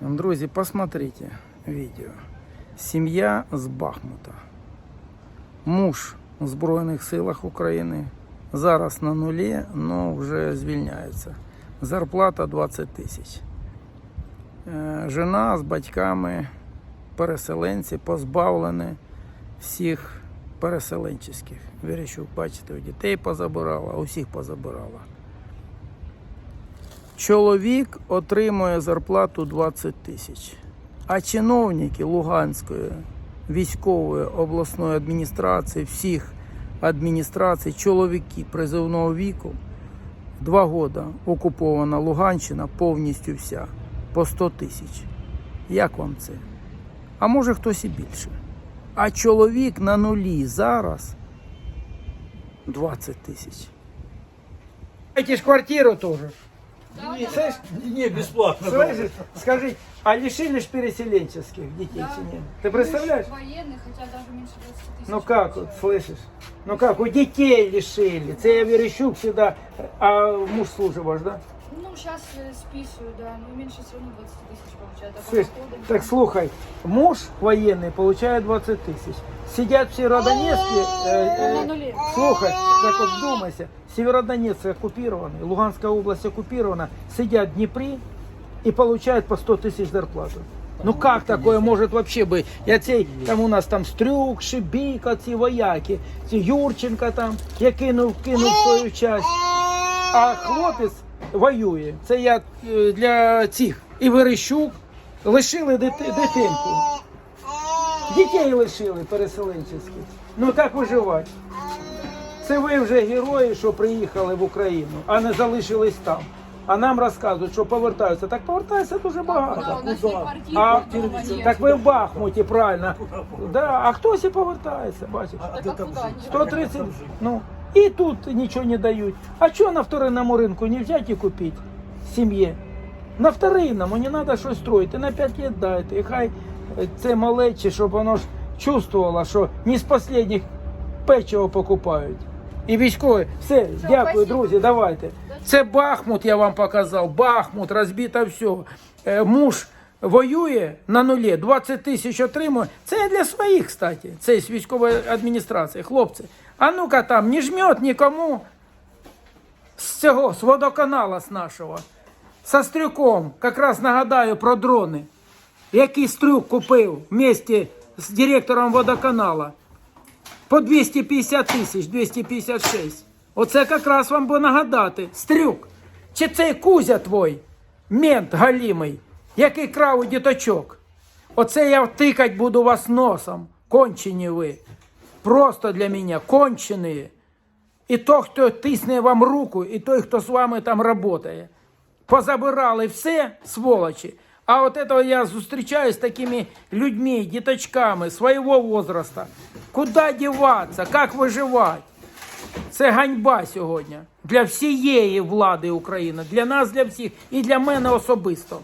Друзі, посмотрите відео. Сім'я з Бахмута. Муж у Збройних силах України. Зараз на нулі, але вже звільняється. Зарплата 20 тисяч. Е, Жена з батьками, переселенці, позбавлені всіх переселенчих. Верещук, бачите, у дітей позабирала, усіх позабирала. Чоловік отримує зарплату 20 тисяч, а чиновники Луганської військової обласної адміністрації, всіх адміністрацій, чоловіки призовного віку, два роки окупована Луганщина повністю вся по 100 тисяч. Як вам це? А може хтось і більше. А чоловік на нулі зараз 20 тисяч. Эти ж квартиру тоже. Слышь, Не, бесплатно. Слышишь, скажи, а лишили ж переселенческих детей Да. чи нет? Ты представляешь? Военных, хотя даже меньше 20 тысяч. Ну как вот, слышишь? Ну как, у детей лишили. Це я Верещук всегда, а муж служит ваш, да? Ну, сейчас списываю, да, но меньше все равно 20 тысяч получают. А по Слышь, доходам- так слухай, муж военный получает 20 тысяч. Сидят в Северодонецке, э, На э, нуле. слухай, так вот вдумайся, Северодонецк оккупированный, Луганская область оккупирована, сидят в Днепре и получают по 100 тысяч зарплату. Ну как такое может вообще быть? Я цей, там у нас там Стрюк, Шибіка, ці вояки, ці Юрченка там, я кинув, кинув свою часть. А хлопець воює. Це я е, для цих. І Верещук лишили дити- дитинку. Дітей лишили переселенческих. Ну як виживати? Це ви вже герої, що приїхали в Україну, а не залишились там. А нам розказують, що повертаються. Так повертаються дуже багато. А так ви в Бахмуті, правильно. Да, а хтось і повертається, бачиш. Так а куда они? 130, ну, и тут ничего не дают. А что на вторинному рынку не взять и купить семье? На вторинному не надо щось строїти, на 5 лет дайте. І хай е, це малече, щоб воно ж чувствувало, що не з останніх печиво покупають. І військові, все, дякую, спасибо. друзі, давайте. Це Бахмут, я вам показав. Бахмут, розбито все. Муж воює на нулі, 20 тисяч отримує. Це для своїх, кстати, це з військової адміністрації, хлопці. А ну-ка там, не жмет нікому з цього, з водоканала з нашого. Со Стрюком, якраз нагадаю про дрони, які Стрюк купив вместе з директором водоканала. По 250 тисяч, 256. Оце якраз вам би нагадати. Стрюк. Чи цей Кузя твой, мент галімий, який крав у діточок. Оце я втикать буду вас носом. Кончені ви. Просто для мене кончені. І той, хто тисне вам руку, і той, хто з вами там працює. Позабирали все, сволочі. А от этого я зустрічаюсь з такими людьми, діточками свого возраста. Куди діватися, як виживати? Це ганьба сьогодні для всієї влади України, для нас, для всіх і для мене особисто.